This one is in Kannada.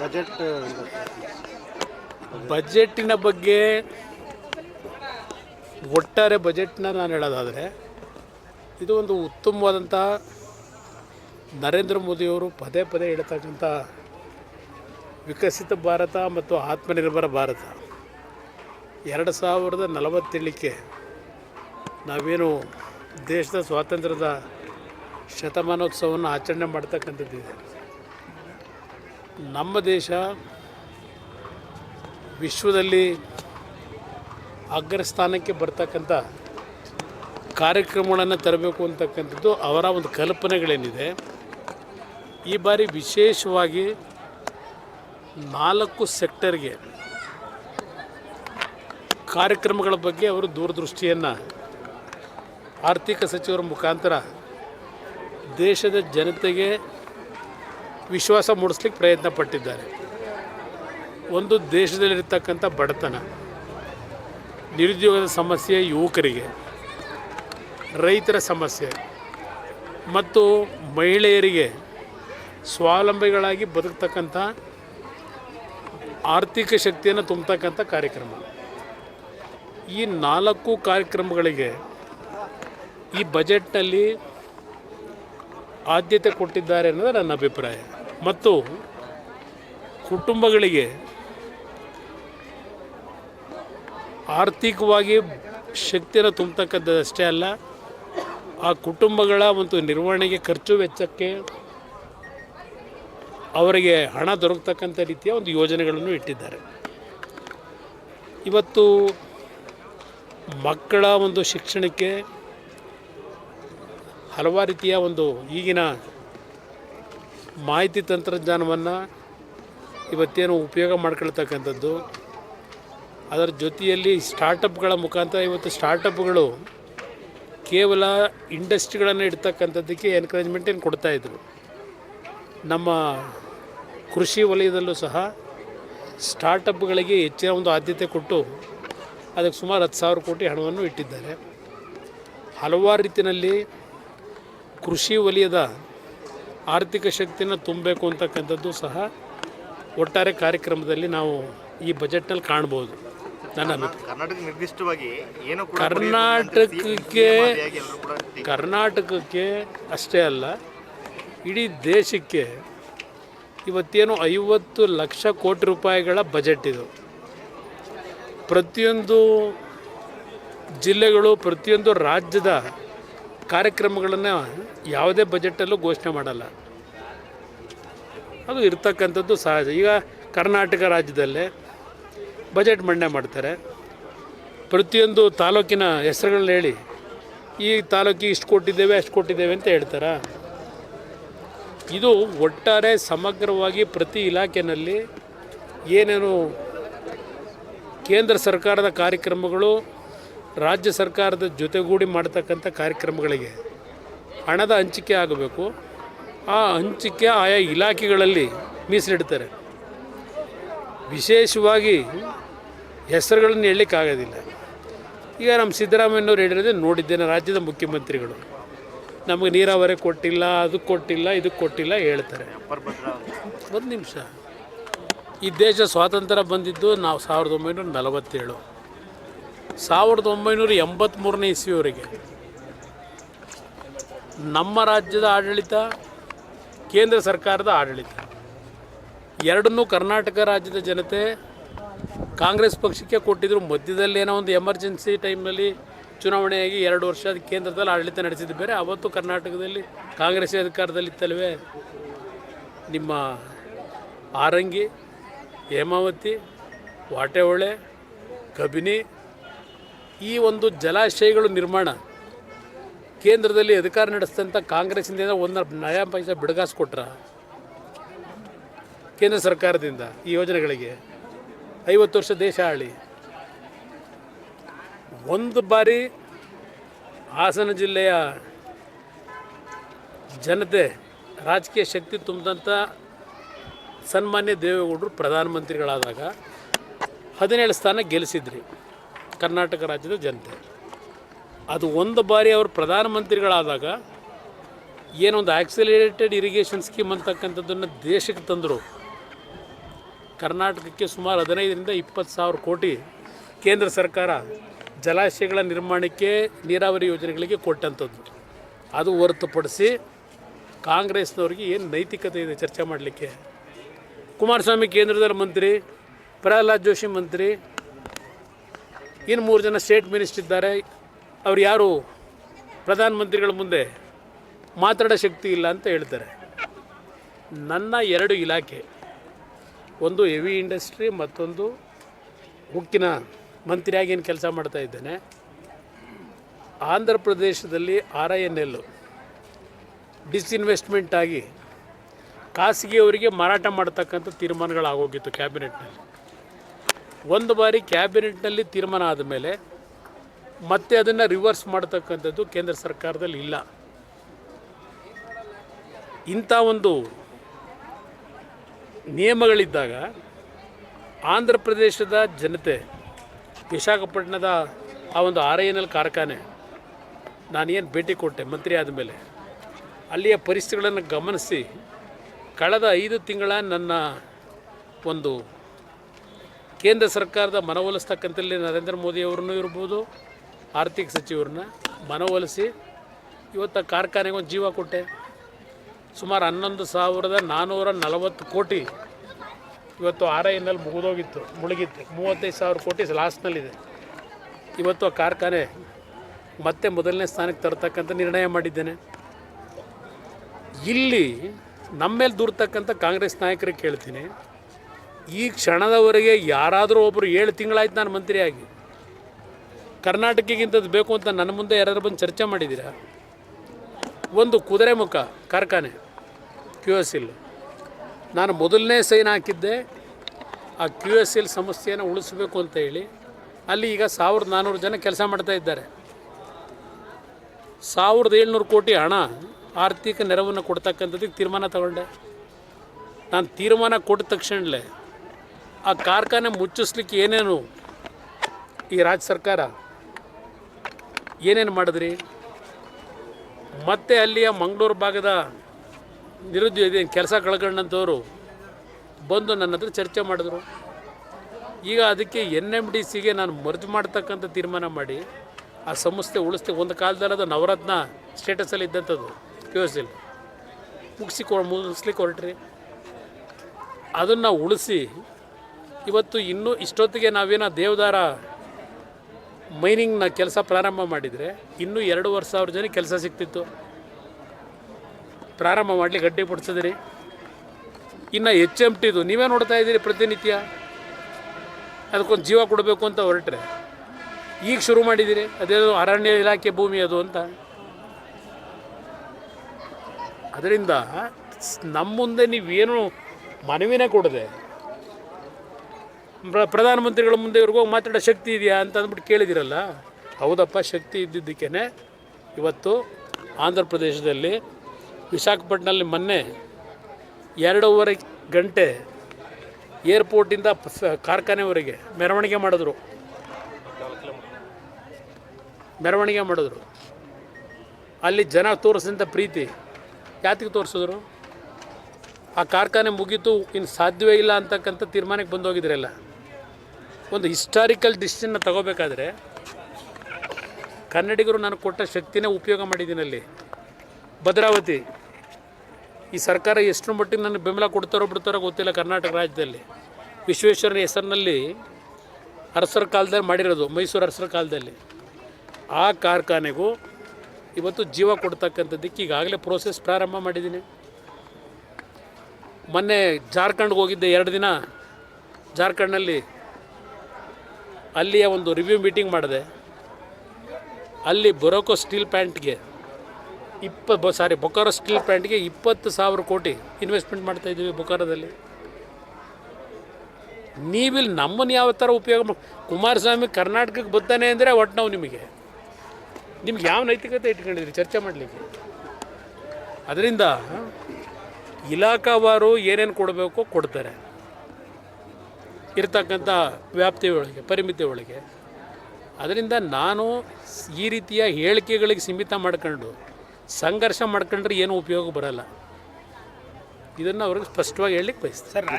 ಬಜೆಟ್, ಬಜೆಟ್ಟಿನ ಬಗ್ಗೆ ಒಟ್ಟಾರೆ ಬಜೆಟ್ನ ನಾನು ಹೇಳೋದಾದರೆ, ಇದು ಒಂದು ಉತ್ತಮವಾದಂಥ ನರೇಂದ್ರ ಮೋದಿಯವರು ಪದೇ ಪದೇ ಹೇಳ್ತಕ್ಕಂಥ ವಿಕಸಿತ ಭಾರತ ಮತ್ತು ಆತ್ಮನಿರ್ಭರ ಭಾರತ. ಎರಡು ಸಾವಿರದ ನಲವತ್ತೇಳಕ್ಕೆ ನಾವೇನು ದೇಶದ ಸ್ವಾತಂತ್ರ್ಯದ ಶತಮಾನೋತ್ಸವವನ್ನು ಆಚರಣೆ ಮಾಡ್ತಕ್ಕಂಥದ್ದಿದೆ. ನಮ್ಮ ದೇಶ ವಿಶ್ವದಲ್ಲಿ ಅಗ್ರಸ್ಥಾನಕ್ಕೆ ಬರ್ತಕ್ಕಂಥ ಕಾರ್ಯಕ್ರಮಗಳನ್ನು ತರಬೇಕು ಅಂತಕ್ಕಂಥದ್ದು ಅವರ ಒಂದು ಕಲ್ಪನೆಗಳೇನಿದೆ. ಈ ಬಾರಿ ವಿಶೇಷವಾಗಿ ನಾಲ್ಕು ಸೆಕ್ಟರ್ಗೆ ಕಾರ್ಯಕ್ರಮಗಳ ಬಗ್ಗೆ ಅವರು ದೂರದೃಷ್ಟಿಯನ್ನು ಆರ್ಥಿಕ ಸಚಿವರ ಮುಖಾಂತರ ದೇಶದ ಜನತೆಗೆ ವಿಶ್ವಾಸ ಮೂಡಿಸ್ಲಿಕ್ಕೆ ಪ್ರಯತ್ನ ಪಟ್ಟಿದ್ದಾರೆ. ಒಂದು ದೇಶದಲ್ಲಿರ್ತಕ್ಕಂಥ ಬಡತನ, ನಿರುದ್ಯೋಗದ ಸಮಸ್ಯೆ ಯುವಕರಿಗೆ, ರೈತರ ಸಮಸ್ಯೆ ಮತ್ತು ಮಹಿಳೆಯರಿಗೆ ಸ್ವಾವಲಂಬಿಗಳಾಗಿ ಬದುಕ್ತಕ್ಕಂಥ ಆರ್ಥಿಕ ಶಕ್ತಿಯನ್ನು ತುಂಬತಕ್ಕಂಥ ಕಾರ್ಯಕ್ರಮ. ಈ ನಾಲ್ಕು ಕಾರ್ಯಕ್ರಮಗಳಿಗೆ ಈ ಬಜೆಟ್ನಲ್ಲಿ ಆದ್ಯತೆ ಕೊಟ್ಟಿದ್ದಾರೆ ಅನ್ನೋದು ನನ್ನ ಅಭಿಪ್ರಾಯ. ಮತ್ತು ಕುಟುಂಬಗಳಿಗೆ ಆರ್ಥಿಕವಾಗಿ ಶಕ್ತಿಯನ್ನು ತುಂಬತಕ್ಕಂಥದ್ದಷ್ಟೇ ಅಲ್ಲ, ಆ ಕುಟುಂಬಗಳ ಒಂದು ನಿರ್ವಹಣೆಗೆ ಖರ್ಚು ವೆಚ್ಚಕ್ಕೆ ಅವರಿಗೆ ಹಣ ದೊರಕತಕ್ಕಂಥ ರೀತಿಯ ಒಂದು ಯೋಜನೆಗಳನ್ನು ಇಟ್ಟಿದ್ದಾರೆ. ಇವತ್ತು ಮಕ್ಕಳ ಒಂದು ಶಿಕ್ಷಣಕ್ಕೆ ಹಲವಾರು ರೀತಿಯ ಒಂದು ಈಗಿನ ಮಾಹಿತಿ ತಂತ್ರಜ್ಞಾನವನ್ನು ಇವತ್ತೇನು ಉಪಯೋಗ ಮಾಡ್ಕೊಳ್ತಕ್ಕಂಥದ್ದು. ಅದರ ಜೊತೆಯಲ್ಲಿ ಸ್ಟಾರ್ಟಪ್ಗಳ ಮುಖಾಂತರ ಇವತ್ತು ಸ್ಟಾರ್ಟಪ್ಗಳು ಕೇವಲ ಇಂಡಸ್ಟ್ರಿಗಳನ್ನು ಇಡ್ತಕ್ಕಂಥದ್ದಕ್ಕೆ ಎನ್ಕರೇಜ್ಮೆಂಟ್ ಏನು ಕೊಡ್ತಾಯಿದ್ರು ನಮ್ಮ ಕೃಷಿ ವಲಯದಲ್ಲೂ ಸಹ ಸ್ಟಾರ್ಟಪ್ಗಳಿಗೆ ಹೆಚ್ಚಿನ ಒಂದು ಆದ್ಯತೆ ಕೊಟ್ಟು ಅದಕ್ಕೆ ಸುಮಾರು ಹತ್ತು ಸಾವಿರ ಕೋಟಿ ಹಣವನ್ನು ಇಟ್ಟಿದ್ದಾರೆ. ಹಲವಾರು ರೀತಿಯಲ್ಲಿ ಕೃಷಿ ವಲಯದ ಆರ್ಥಿಕ ಶಕ್ತಿನ ತುಂಬಬೇಕು ಅಂತಕ್ಕಂಥದ್ದು ಸಹ ಒಟ್ಟಾರೆ ಕಾರ್ಯಕ್ರಮದಲ್ಲಿ ನಾವು ಈ ಬಜೆಟ್ನಲ್ಲಿ ಕಾಣ್ಬೋದು. ನನ್ನ ಕರ್ನಾಟಕ ನಿರ್ದಿಷ್ಟವಾಗಿ ಏನು ಕರ್ನಾಟಕಕ್ಕೆ ಕರ್ನಾಟಕಕ್ಕೆ ಅಷ್ಟೇ ಅಲ್ಲ ಇಡೀ ದೇಶಕ್ಕೆ ಇವತ್ತೇನು ಐವತ್ತು ಲಕ್ಷ ಕೋಟಿ ರೂಪಾಯಿಗಳ ಬಜೆಟ್ ಇದು. ಪ್ರತಿಯೊಂದು ಜಿಲ್ಲೆಗಳು ಪ್ರತಿಯೊಂದು ರಾಜ್ಯದ ಕಾರ್ಯಕ್ರಮಗಳನ್ನು ಯಾವುದೇ ಬಜೆಟಲ್ಲೂ ಘೋಷಣೆ ಮಾಡಲ್ಲ. ಅದು ಇರ್ತಕ್ಕಂಥದ್ದು ಸಹಜ. ಈಗ ಕರ್ನಾಟಕ ರಾಜ್ಯದಲ್ಲೇ ಬಜೆಟ್ ಮಂಡನೆ ಮಾಡ್ತಾರೆ. ಪ್ರತಿಯೊಂದು ತಾಲೂಕಿನ ಹೆಸರುಗಳನ್ನ ಹೇಳಿ, ಈ ತಾಲೂಕಿಗೆ ಇಷ್ಟು ಕೊಟ್ಟಿದ್ದೇವೆ, ಅಷ್ಟು ಕೊಟ್ಟಿದ್ದೇವೆ ಅಂತ ಹೇಳ್ತಾರಾ. ಇದು ಒಟ್ಟಾರೆ ಸಮಗ್ರವಾಗಿ ಪ್ರತಿ ಇಲಾಖೆಯಲ್ಲಿ ಏನೇನು ಕೇಂದ್ರ ಸರ್ಕಾರದ ಕಾರ್ಯಕ್ರಮಗಳು ರಾಜ್ಯ ಸರ್ಕಾರದ ಜೊತೆಗೂಡಿ ಮಾಡ್ತಕ್ಕಂಥ ಕಾರ್ಯಕ್ರಮಗಳಿಗೆ ಹಣದ ಹಂಚಿಕೆ ಆಗಬೇಕು. ಆ ಹಂಚಿಕೆ ಆಯಾ ಇಲಾಖೆಗಳಲ್ಲಿ ಮೀಸಲಿಡ್ತಾರೆ. ವಿಶೇಷವಾಗಿ ಹೆಸರುಗಳನ್ನು ಹೇಳಲಿಕ್ಕಾಗೋದಿಲ್ಲ ಈಗ ನಮ್ಮ ಸಿದ್ದರಾಮಯ್ಯನವ್ರು ಹೇಳಿರೋದೇ ನೋಡಿದ್ದೇನೆ, ರಾಜ್ಯದ ಮುಖ್ಯಮಂತ್ರಿಗಳು. ನಮಗೆ ನೀರಾವರಿ ಕೊಟ್ಟಿಲ್ಲ ಅದಕ್ಕೆ ಕೊಟ್ಟಿಲ್ಲ ಇದಕ್ಕೆ ಕೊಟ್ಟಿಲ್ಲ ಹೇಳ್ತಾರೆ. ಒಂದು ನಿಮಿಷ. ಈ ದೇಶ ಸ್ವಾತಂತ್ರ್ಯ ಬಂದಿದ್ದು ನಾವು ಸಾವಿರದ ಒಂಬೈನೂರ ನಲವತ್ತೇಳು. ಸಾವಿರದ ಒಂಬೈನೂರ ಎಂಬತ್ತ್ಮೂರನೇ ಇಸ್ವಿಯವರೆಗೆ ನಮ್ಮ ರಾಜ್ಯದ ಆಡಳಿತ, ಕೇಂದ್ರ ಸರ್ಕಾರದ ಆಡಳಿತ. ಎರಡನ್ನೂ ಕರ್ನಾಟಕ ರಾಜ್ಯದ ಜನತೆ ಕಾಂಗ್ರೆಸ್ ಪಕ್ಷಕ್ಕೆ ಕೊಟ್ಟಿದ್ದರು ಮಧ್ಯದಲ್ಲಿ ಏನೋ ಒಂದು ಎಮರ್ಜೆನ್ಸಿ ಟೈಮ್ನಲ್ಲಿ ಚುನಾವಣೆಯಾಗಿ ಎರಡು ವರ್ಷ ಕೇಂದ್ರದಲ್ಲಿ ಆಡಳಿತ ನಡೆಸಿದ್ದು ಬೇರೆ. ಅವತ್ತು ಕರ್ನಾಟಕದಲ್ಲಿ ಕಾಂಗ್ರೆಸ್ ಅಧಿಕಾರದಲ್ಲಿತ್ತಲ್ವೇ ನಿಮ್ಮ ಆರಂಗಿ, ಹೇಮಾವತಿ, ವಾಟೆಹೊಳೆ, ಕಬಿನಿ ಈ ಒಂದು ಜಲಾಶಯಗಳು ನಿರ್ಮಾಣ ಕೇಂದ್ರದಲ್ಲಿ ಅಧಿಕಾರ ನಡೆಸಿದಂಥ ಕಾಂಗ್ರೆಸ್ಸಿಂದ ಒಂದು ನಯಾ ಪೈಸೆ ಬಿಡುಗಾಸು ಕೊಟ್ರ ಕೇಂದ್ರ ಸರ್ಕಾರದಿಂದ ಈ ಯೋಜನೆಗಳಿಗೆ. ಐವತ್ತು ವರ್ಷ ದೇಶ ಆಳಿ. ಒಂದು ಬಾರಿ ಹಾಸನ ಜಿಲ್ಲೆಯ ಜನತೆ ರಾಜಕೀಯ ಶಕ್ತಿ ತುಂಬಿದಂಥ ಸನ್ಮಾನ್ಯ ದೇವೇಗೌಡರು ಪ್ರಧಾನಮಂತ್ರಿಗಳಾದಾಗ ಹದಿನೇಳು ಸ್ಥಾನ ಗೆಲ್ಲಿಸಿದ್ರಿ. ಕರ್ನಾಟಕ ರಾಜ್ಯದ ಜನತೆ. ಅದು ಒಂದು ಬಾರಿ ಅವರು ಪ್ರಧಾನಮಂತ್ರಿಗಳಾದಾಗ ಏನೊಂದು ಆಕ್ಸಿಲೇಟೆಡ್ ಇರಿಗೇಷನ್ ಸ್ಕೀಮ್ ಅಂತಕ್ಕಂಥದ್ದನ್ನು ದೇಶಕ್ಕೆ ತಂದರು. ಕರ್ನಾಟಕಕ್ಕೆ ಸುಮಾರು ಹದಿನೈದರಿಂದ ಇಪ್ಪತ್ತು ಸಾವಿರ ಕೋಟಿ ಕೇಂದ್ರ ಸರ್ಕಾರ ಜಲಾಶಯಗಳ ನಿರ್ಮಾಣಕ್ಕೆ ನೀರಾವರಿ ಯೋಜನೆಗಳಿಗೆ ಕೊಟ್ಟಂಥದ್ದು. ಅದು ಹೊರತುಪಡಿಸಿ ಕಾಂಗ್ರೆಸ್ನವ್ರಿಗೆ ಏನು ನೈತಿಕತೆ ಇದೆ ಚರ್ಚೆ ಮಾಡಲಿಕ್ಕೆ. ಕುಮಾರಸ್ವಾಮಿ ಕೇಂದ್ರದಲ್ಲಿ ಮಂತ್ರಿ, ಪ್ರಹ್ಲಾದ್ ಜೋಶಿ ಮಂತ್ರಿ ಇನ್ನು ಮೂರು ಜನ ಸ್ಟೇಟ್ ಮಿನಿಸ್ಟರ್ ಇದ್ದಾರೆ. ಅವ್ರು ಯಾರು? ಪ್ರಧಾನಮಂತ್ರಿಗಳ ಮುಂದೆ ಮಾತಾಡೋ ಶಕ್ತಿ ಇಲ್ಲ ಅಂತ ಹೇಳ್ತಾರೆ. ನನ್ನ ಎರಡು ಇಲಾಖೆ, ಒಂದು ಹೆವಿ ಇಂಡಸ್ಟ್ರಿ ಮತ್ತೊಂದು ಉಕ್ಕಿನ ಮಂತ್ರಿಯಾಗಿ ಏನು ಕೆಲಸ ಮಾಡ್ತಾ ಇದ್ದೇನೆ. ಆಂಧ್ರ ಪ್ರದೇಶದಲ್ಲಿ R I N L disinvestment ಆಗಿ ಖಾಸಗಿಯವರಿಗೆ ಮಾರಾಟ ಮಾಡ್ತಕ್ಕಂಥ ತೀರ್ಮಾನಗಳಾಗೋಗಿತ್ತು ಕ್ಯಾಬಿನೆಟ್ನಲ್ಲಿ ಒಂದು ಬಾರಿ ಕ್ಯಾಬಿನೆಟ್ನಲ್ಲಿ ತೀರ್ಮಾನ ಆದಮೇಲೆ ಮತ್ತೆ ಅದನ್ನು ರಿವರ್ಸ್ ಮಾಡ್ತಕ್ಕಂಥದ್ದು ಕೇಂದ್ರ ಸರ್ಕಾರದಲ್ಲಿ ಇಲ್ಲ. ಇಂಥ ಒಂದು ನಿಯಮಗಳಿದ್ದಾಗ ಆಂಧ್ರ ಪ್ರದೇಶದ ಜನತೆ, ವಿಶಾಖಪಟ್ಟಣದ ಆ ಒಂದು ಆರ್ ಐ ಎನ್ ಎಲ್ ಕಾರ್ಖಾನೆ ನಾನೇನು ಭೇಟಿ ಕೊಟ್ಟೆ ಮಂತ್ರಿ ಆದಮೇಲೆ ಅಲ್ಲಿಯ ಪರಿಸ್ಥಿತಿಗಳನ್ನು ಗಮನಿಸಿ ಕಳೆದ ಐದು ತಿಂಗಳ ನನ್ನ ಒಂದು ಕೇಂದ್ರ ಸರ್ಕಾರದ ಮನವೊಲಿಸ್ತಕ್ಕಂಥಲ್ಲಿ ನರೇಂದ್ರ ಮೋದಿಯವ್ರನ್ನೂ ಇರ್ಬೋದು, ಆರ್ಥಿಕ ಸಚಿವರನ್ನ ಮನವೊಲಿಸಿ ಇವತ್ತು ಕಾರ್ಖಾನೆಗೆ ಒಂದು ಜೀವ ಕೊಟ್ಟೆ. ಸುಮಾರು ಹನ್ನೊಂದು ಸಾವಿರದ ನಾನ್ನೂರ ನಲವತ್ತು ಕೋಟಿ ಇವತ್ತು ಆರ್ ಐ ಎನ್ನಲ್ಲಿ ಮುಗಿದೋಗಿತ್ತು, ಮುಳುಗಿತ್ತು. ಮೂವತ್ತೈದು ಸಾವಿರ ಕೋಟಿ ಲಾಸ್ಟ್ನಲ್ಲಿದೆ. ಇವತ್ತು ಆ ಕಾರ್ಖಾನೆ ಮತ್ತೆ ಮೊದಲನೇ ಸ್ಥಾನಕ್ಕೆ ತರ್ತಕ್ಕಂಥ ನಿರ್ಣಯ ಮಾಡಿದ್ದೇನೆ. ಇಲ್ಲಿ ನಮ್ಮ ಮೇಲೆ ದೂರ್ತಕ್ಕಂಥ ಕಾಂಗ್ರೆಸ್ ನಾಯಕರಿಗೆ ಕೇಳ್ತೀನಿ. ಈ ಕ್ಷಣದವರೆಗೆ ಯಾರಾದರೂ ಒಬ್ಬರು ಏಳು ತಿಂಗಳಾಯ್ತು ನಾನು ಮಂತ್ರಿಯಾಗಿ. ಕರ್ನಾಟಕಕ್ಕಿಂತದ್ದು ಬೇಕು ಅಂತ ನನ್ನ ಮುಂದೆ ಯಾರಾದ್ರು ಬಂದು ಚರ್ಚೆ ಮಾಡಿದ್ದೀರಾ? ಒಂದು ಕುದುರೆ ಮುಖ, ಕಾರ್ಖಾನೆ ಕ್ಯೂ ಎಸ್ ಎಲ್ ನಾನು ಮೊದಲನೇ ಸೈನ್ ಹಾಕಿದ್ದೆ. ಆ ಕ್ಯೂ ಎಸ್ ಎಲ್ ಸಮಸ್ಯೆಯನ್ನು ಉಳಿಸಬೇಕು ಅಂತ ಹೇಳಿ. ಅಲ್ಲಿ ಈಗ ಸಾವಿರದ ನಾನ್ನೂರು ಜನ ಕೆಲಸ ಮಾಡ್ತಾ ಇದ್ದಾರೆ. ಸಾವಿರದ ಏಳ್ನೂರು ಕೋಟಿ ಹಣ ಆರ್ಥಿಕ ನೆರವನ್ನು ಕೊಡ್ತಕ್ಕಂಥದ್ದಕ್ಕೆ ತೀರ್ಮಾನ ತಗೊಂಡೆ. ನಾನು ತೀರ್ಮಾನ ಕೊಟ್ಟ ತಕ್ಷಣಲೇ ಆ ಕಾರ್ಖಾನೆ ಮುಚ್ಚಿಸ್ಲಿಕ್ಕೆ ಏನೇನು ಈ ರಾಜ್ಯ ಸರ್ಕಾರ ಏನೇನು ಮಾಡಿದ್ರಿ? ಮತ್ತೆ ಅಲ್ಲಿಯ ಮಂಗಳೂರು ಭಾಗದ ನಿರುದ್ಯೋಗ ಕೆಲಸ ಕಳ್ಕೊಂಡಂಥವ್ರು ಬಂದು ನನ್ನ ಹತ್ರ ಚರ್ಚೆ ಮಾಡಿದ್ರು. ಈಗ ಅದಕ್ಕೆ ಎನ್ ಎಂ ಡಿ ಸಿಗೆ ನಾನು ಮರ್ಜ್ ಮಾಡ್ತಕ್ಕಂಥ ತೀರ್ಮಾನ ಮಾಡಿ ಆ ಸಂಸ್ಥೆ ಉಳಿಸ್ತೆ ಒಂದು ಕಾಲದಲ್ಲಿ ಅದು ನವರತ್ನ ಸ್ಟೇಟಸಲ್ಲಿ ಇದ್ದಂಥದ್ದು ಕ್ಯೂ ಎಸ್ ಮುಗಿಸಿ ಮುಗಿಸ್ಲಿಕ್ಕೆ ಹೊರಟ್ರಿ. ಅದನ್ನು ಉಳಿಸಿ ಇವತ್ತು ಇನ್ನೂ ಇಷ್ಟೊತ್ತಿಗೆ ನಾವೇನೋ ದೇವದಾರ ಮೈನಿಂಗ್ನ ಕೆಲಸ ಪ್ರಾರಂಭ ಮಾಡಿದರೆ ಇನ್ನೂ ವರ್ಷ ಸಾವಿರ ಜನ ಕೆಲಸ ಸಿಗ್ತಿತ್ತು. ಪ್ರಾರಂಭ ಮಾಡಲಿ ಗಡ್ಡೆ ಬಿಡಿಸಿದ್ರಿ ಇನ್ನು ಎಚ್ ಎಂ ಟಿದು ನೀವೇ ನೋಡ್ತಾ ಇದ್ದೀರಿ ಪ್ರತಿನಿತ್ಯ. ಅದಕ್ಕೊಂದು ಜೀವ ಕೊಡಬೇಕು ಅಂತ ಹೊರಟ್ರೆ. ಈಗ ಶುರು ಮಾಡಿದ್ದೀರಿ ಅದೇನು ಅರಣ್ಯ ಇಲಾಖೆ ಭೂಮಿ ಅದು ಅಂತ. ಅದರಿಂದ ನಮ್ಮ ಮುಂದೆ ನೀವೇನು ಮನವಿನೇ ಕೊಡದೆ ಪ್ರ ಪ್ರಧಾನಮಂತ್ರಿಗಳ ಮುಂದೆ ಇವ್ರಿಗೆ ಹೋಗಿ ಮಾತಾಡೋ ಶಕ್ತಿ ಇದೆಯಾ ಅಂತ ಅಂದ್ಬಿಟ್ಟು ಕೇಳಿದಿರಲ್ಲ. ಹೌದಪ್ಪ, ಶಕ್ತಿ ಇದ್ದಿದ್ದಕ್ಕೇ ಇವತ್ತು ಆಂಧ್ರ ಪ್ರದೇಶದಲ್ಲಿ ವಿಶಾಖಪಟ್ಟಣದಲ್ಲಿ ಮೊನ್ನೆ ಎರಡೂವರೆ ಗಂಟೆ ಏರ್ಪೋರ್ಟಿಂದ ಕಾರ್ಖಾನೆವರೆಗೆ ಮೆರವಣಿಗೆ ಮಾಡಿದ್ರು. ಮೆರವಣಿಗೆ ಮಾಡಿದ್ರು. ಅಲ್ಲಿ ಜನ ತೋರಿಸಿದಂಥ ಪ್ರೀತಿ ಯಾತಿಗೆ ತೋರಿಸಿದ್ರು? ಆ ಕಾರ್ಖಾನೆ ಮುಗೀತು, ಇನ್ನು ಸಾಧ್ಯವೇ ಇಲ್ಲ ಅಂತಕ್ಕಂಥ ತೀರ್ಮಾನಕ್ಕೆ ಬಂದೋಗಿದ್ರಲ್ಲ. ಒಂದು ಹಿಸ್ಟಾರಿಕಲ್ ಡಿಸಿಷನ್ನ ತಗೋಬೇಕಾದ್ರೆ ಕನ್ನಡಿಗರು ನಾನು ಕೊಟ್ಟ ಶಕ್ತಿನೇ ಉಪಯೋಗ ಮಾಡಿದ್ದೀನಲ್ಲಿ ಭದ್ರಾವತಿ. ಈ ಸರ್ಕಾರ ಎಷ್ಟು ಮಟ್ಟಿಗೆ ನನಗೆ ಬೆಂಬಲ ಕೊಡ್ತಾರೋ ಬಿಡ್ತಾರೋ ಗೊತ್ತಿಲ್ಲ ಕರ್ನಾಟಕ ರಾಜ್ಯದಲ್ಲಿ. ವಿಶ್ವೇಶ್ವರನ ಹೆಸರಿನಲ್ಲಿ ಅರಸರ ಕಾಲದಲ್ಲಿ ಮಾಡಿರೋದು, ಮೈಸೂರು ಅರಸರ ಕಾಲದಲ್ಲಿ. ಆ ಕಾರ್ಖಾನೆಗೂ ಇವತ್ತು ಜೀವ ಕೊಡ್ತಕ್ಕಂಥದ್ದಕ್ಕೆ ಈಗಾಗಲೇ ಪ್ರೋಸೆಸ್ ಪ್ರಾರಂಭ ಮಾಡಿದ್ದೀನಿ. ಮೊನ್ನೆ ಜಾರ್ಖಂಡ್ಗೆ ಹೋಗಿದ್ದೆ ಎರಡು ದಿನ. ಜಾರ್ಖಂಡ್ನಲ್ಲಿ ಅಲ್ಲಿಯ ಒಂದು ರಿವ್ಯೂ ಮೀಟಿಂಗ್ ಮಾಡಿದೆ. ಅಲ್ಲಿ ಬೊರೋಕೋ ಸ್ಟೀಲ್ ಪ್ಯಾಂಟ್ಗೆ ಇಪ್ಪ ಬ ಸಾರಿ ಬೊಕಾರೋ ಸ್ಟೀಲ್ ಪ್ಯಾಂಟ್ಗೆ ಇಪ್ಪತ್ತು ಸಾವಿರ ಕೋಟಿ ಇನ್ವೆಸ್ಟ್ಮೆಂಟ್ ಮಾಡ್ತಾ ಇದ್ದೀವಿ ಬೊಕಾರೋದಲ್ಲಿ. ನೀವಿಲ್ಲಿ ನಮ್ಮನ್ನು ಯಾವ ಥರ ಉಪಯೋಗ ಮಾ ಕುಮಾರಸ್ವಾಮಿ ಕರ್ನಾಟಕಕ್ಕೆ ಬರ್ತಾನೆ ಅಂದರೆ ಒಟ್ಟು ನಾವು ನಿಮಗೆ. ನಿಮ್ಗೆ ಯಾವ ನೈತಿಕತೆ ಇಟ್ಕೊಂಡಿದ್ರಿ ಚರ್ಚೆ ಮಾಡಲಿಕ್ಕೆ? ಅದರಿಂದ ಇಲಾಖಾವಾರು ಏನೇನು ಕೊಡಬೇಕು ಕೊಡ್ತಾರೆ. ಇರ್ತಕ್ಕಂಥ ವ್ಯಾಪ್ತಿ ಒಳಗೆ ಪರಿಮಿತಿ ಒಳಗೆ ಅದರಿಂದ ನಾನು ಈ ರೀತಿಯ ಹೇಳಿಕೆಗಳಿಗೆ ಸೀಮಿತ ಮಾಡ್ಕೊಂಡು, ಸಂಘರ್ಷ ಮಾಡ್ಕೊಂಡ್ರೆ ಏನು ಉಪಯೋಗ ಬರಲ್ಲ. ಇದನ್ನು ಅವ್ರಿಗೆ ಸ್ಪಷ್ಟವಾಗಿ ಹೇಳಲಿಕ್ಕೆ ಬಯಸ್ತೀನಿ. ಸರ್